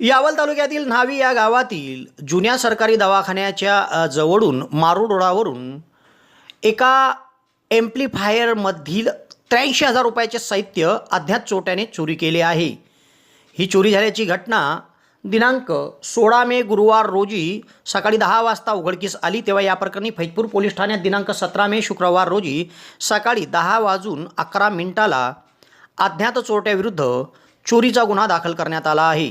यावल तालुक्यातील न्हावी या गावातील जुन्या सरकारी दवाखान्याच्या जवळून मारू रोडावरून एका एम्प्लिफायरमधील त्र्याऐंशी हजार रुपयाचे साहित्य अज्ञात चोट्याने चोरी केले आहे. ही चोरी झाल्याची घटना दिनांक सोळा मे गुरुवार रोजी सकाळी दहा वाजता उघडकीस आली. तेव्हा या प्रकरणी फैजपूर पोलीस ठाण्यात दिनांक सतरा मे शुक्रवार रोजी सकाळी दहा वाजून अकरा मिनिटाला अज्ञात चोरट्याविरुद्ध चोरीचा गुन्हा दाखल करण्यात आला आहे.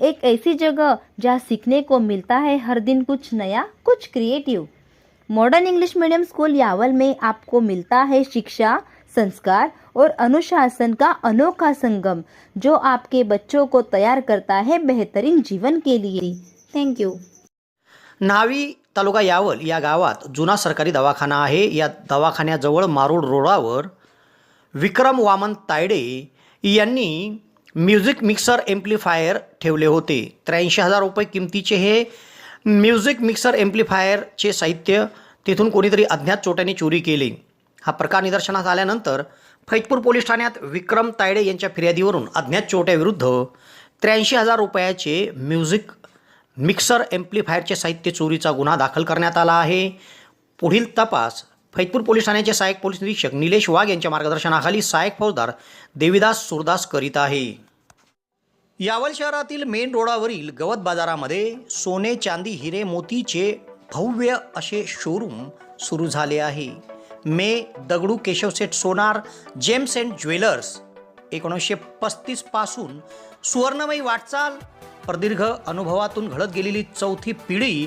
एक ऐसी जगह जहाँ सीखने को मिलता है हर दिन कुछ नया कुछ creative modern English medium school Yawal में आपको मिलता है शिक्षा संस्कार और अनुशासन का अनोखा संगम जो आपके बच्चों को तैयार करता है बेहतरीन जीवन के लिए. थैंक यू नावी तालुका यावल या गावात जुना सरकारी दवाखाना आहे. या दवाखान्याजवळ मारूड रोडावर विक्रम वामन तायडे यांनी म्युझिक मिक्सर एम्प्लिफायर ठेवले होते. त्र्याऐंशी हजार रुपये किमतीचे हे म्युझिक मिक्सर एम्प्लिफायरचे साहित्य. तिथून कोणीतरी अज्ञात चोट्याने चोरी केले. हा प्रकार निदर्शनास आल्यानंतर फैजपूर पोलीस ठाण्यात विक्रम तायडे यांच्या फिर्यादीवरून अज्ञात चोट्याविरुद्ध त्र्याऐंशी हजार रुपयाचे म्युझिक मिक्सर एम्प्लिफायरचे साहित्य चोरीचा गुन्हा दाखल करण्यात आला आहे. पुढील तपास फैतपूर पोलीस ठाण्याचे सहाय्यक पोलीस निरीक्षक निलेश वाघ यांच्या मार्गदर्शनाखाली सहाय्यक फौजदार देविदास सुरदास करीत आहे. यावल शहरातील मेन रोडावरील गवत बाजारामध्ये सोने चांदी हिरे मोतीचे भव्य असे शोरूम सुरू झाले आहे. मे Dagdu Keshavseth Sonar gems and jewellers एकोणीसशे पस्तीसपासून सुवर्णमयी वाटचाल प्रदीर्घ अनुभवातून घडत गेलेली चौथी पिढी